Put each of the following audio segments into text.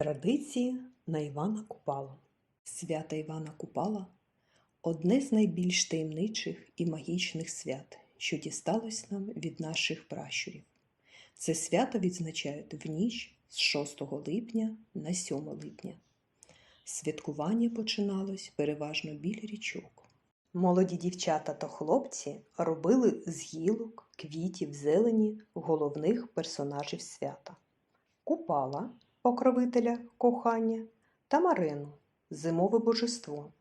Традиції на Івана Купала. Свято Івана Купала одне з найбільш таємничих і магічних свят, що дісталось нам від наших пращурів. Це свято відзначають в ніч з 6 липня на 7 липня. Святкування починалось переважно біля річок. Молоді дівчата та хлопці робили з гілок, квітів, зелені головних персонажів свята. Купала покровителя кохання та Марену зимове божество,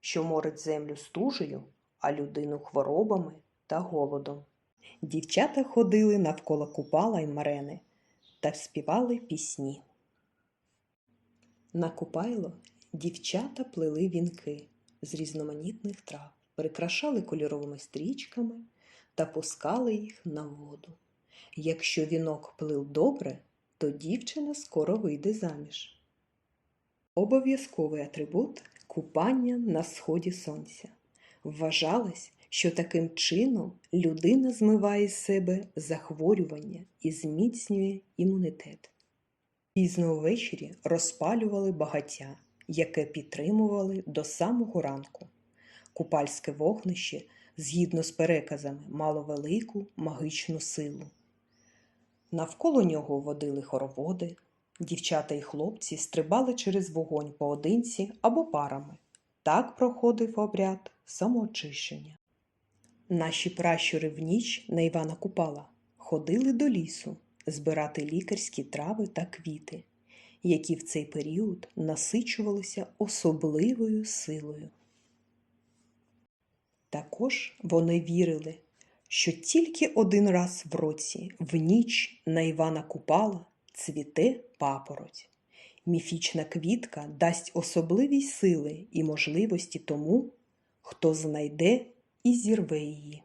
що морить землю стужею, а людину хворобами та голодом. Дівчата ходили навколо Купала й Марени та співали пісні. На Купайло дівчата плели вінки з різноманітних трав, прикрашали кольоровими стрічками та пускали їх на воду. Якщо вінок плив добре, то дівчина скоро вийде заміж. Обов'язковий атрибут купання на сході сонця. Вважалось, що таким чином людина змиває з себе захворювання і зміцнює імунітет. Пізно ввечері розпалювали багаття, яке підтримували до самого ранку. Купальське вогнище, згідно з переказами, мало велику магічну силу. Навколо нього водили хороводи, дівчата і хлопці стрибали через вогонь поодинці або парами. Так проходив обряд самоочищення. Наші пращури в ніч на Івана Купала ходили до лісу збирати лікарські трави та квіти, які в цей період насичувалися особливою силою. Також вони вірили, що тільки один раз в році, в ніч на Івана Купала, цвіте папороть. Міфічна квітка дасть особливі сили і можливості тому, хто знайде і зірве її.